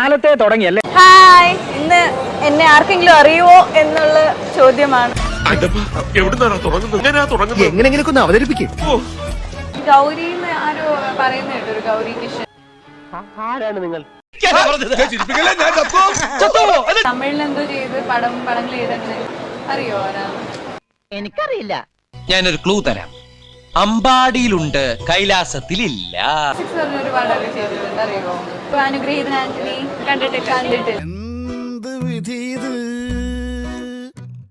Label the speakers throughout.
Speaker 1: കാലത്തെ തുടങ്ങിയല്ലേ?
Speaker 2: ഹായ്. ഇന്ന് എന്നെ ആർക്കെങ്കിലും അറിയുവോ എന്നുള്ള ചോദ്യമാണ്.
Speaker 3: എങ്ങനെയെങ്കിലും തുടങ്ങുന്നത്? എങ്ങനെയാ തുടങ്ങുന്നത്?
Speaker 4: എങ്ങനെങ്കിലൊക്കെ ഒന്ന് അവതരിപ്പിക്കും.
Speaker 2: ഗൗരി എന്ന് ആരോ പറയുന്ന കേട്ടോ ഒരു ഗൗരി കിഷൻ. ആരാണ് നിങ്ങൾ? തമിഴിൽ എന്തോ ചെയ്ത് പടം പടങ്ങൾ ചെയ്തങ്ങനെ അറിയോ എനിക്കറിയില്ല.
Speaker 5: ഞാനൊരു ക്ലൂ തരാം. അമ്പാടിയിലുണ്ട്. കൈലാസത്തിലില്ല.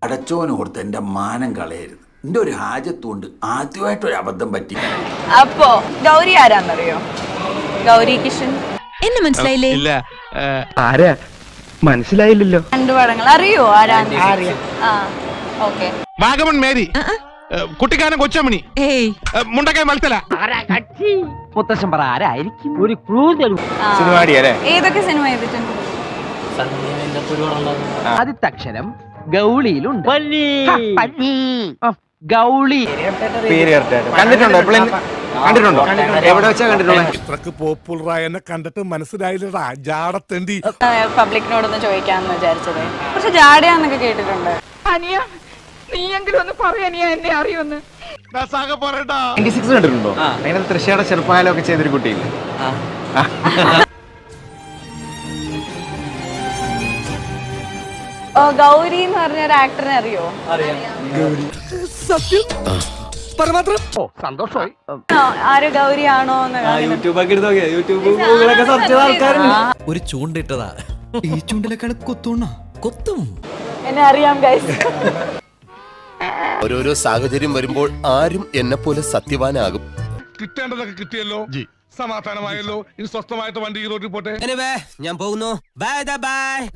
Speaker 2: അടച്ചോനോർത്ത് എന്റെ അറിയോ
Speaker 6: മാനം കളയരുത്. എന്റെ ഒരു ഹാജത്തുകൊണ്ട് ആദ്യമായിട്ടൊരു അബദ്ധം പറ്റി.
Speaker 2: അപ്പോ ഗൗരി ആരാന്നറിയോ? ഗൗരി കിഷൻ.
Speaker 7: എന്നെ മനസ്സിലായില്ലേ?
Speaker 4: ആരാ? മനസ്സിലായില്ലല്ലോ.
Speaker 2: രണ്ട് പടങ്ങൾ. അറിയോ ആരാ? ആ ഓക്കെ.
Speaker 3: വാഗമൺ മേരി. കുട്ടിക്കാനം കൊച്ചമണി.
Speaker 7: ഏയ്.
Speaker 3: മുണ്ടക്കൈ മത്സല
Speaker 1: മുത്തശ്ശൻ പറ ആരായിരിക്കും? ഒരു ക്ലൂ തരൂ
Speaker 2: ഏതൊക്കെ സിനിമ ചെയ്തിട്ടുണ്ട്
Speaker 1: ഗൗളിയിലുണ്ട്. ഗൗളി.
Speaker 4: കണ്ടിട്ടുണ്ടോ? കണ്ടിട്ടുണ്ടോ? എവിടെ വെച്ചാ കണ്ടിട്ടുള്ളത്?
Speaker 3: ഇത്രക്ക് പോപ്പുലറായ എന്നെ കണ്ടിട്ട് മനസ്സിലായില്ലടാ. ജാടത്തേണ്ടി.
Speaker 2: പബ്ലിക്കിനോടൊന്ന് ചോദിക്കാന്ന് വിചാരിച്ചത്. കുറച്ച് ജാടയാന്നൊക്കെ കേട്ടിട്ടുണ്ട്.
Speaker 4: നയന്റി അറിയുമെന്ന്. കണ്ടിട്ടുണ്ടോ? അതിനകത്ത് തൃശ്ശയുടെ ചെറുപ്പകാലമൊക്കെ ചെയ്തൊരു കുട്ടിയില്ല?
Speaker 2: ഗൗരി എന്ന് പറഞ്ഞ ഒരു ആക്ടറിനെ അറിയോ?
Speaker 1: സന്തോഷമായി.
Speaker 2: ആ, ആര് ഗൗരി ആണോ എന്ന്
Speaker 5: ഒരു ചൂണ്ടിട്ടതാ. ഈ ചൂണ്ടിലേക്കാണ് കൊത്തുണ്ണ. കൊത്തും.
Speaker 2: എന്നെ അറിയാം ഗൈസ്
Speaker 8: ഓരോരോ സാഹചര്യം വരുമ്പോൾ ആരും എന്നെ പോലെ സത്യവാനാകും.
Speaker 3: കിട്ടേണ്ടതൊക്കെ കിട്ടിയല്ലോ. സമാധാനമായല്ലോ. ഇനി സ്വസ്ഥമായിട്ട് വണ്ടി ഈ റോഡിൽ പോട്ടെ.
Speaker 5: ഞാൻ പോകുന്നു. Bye bye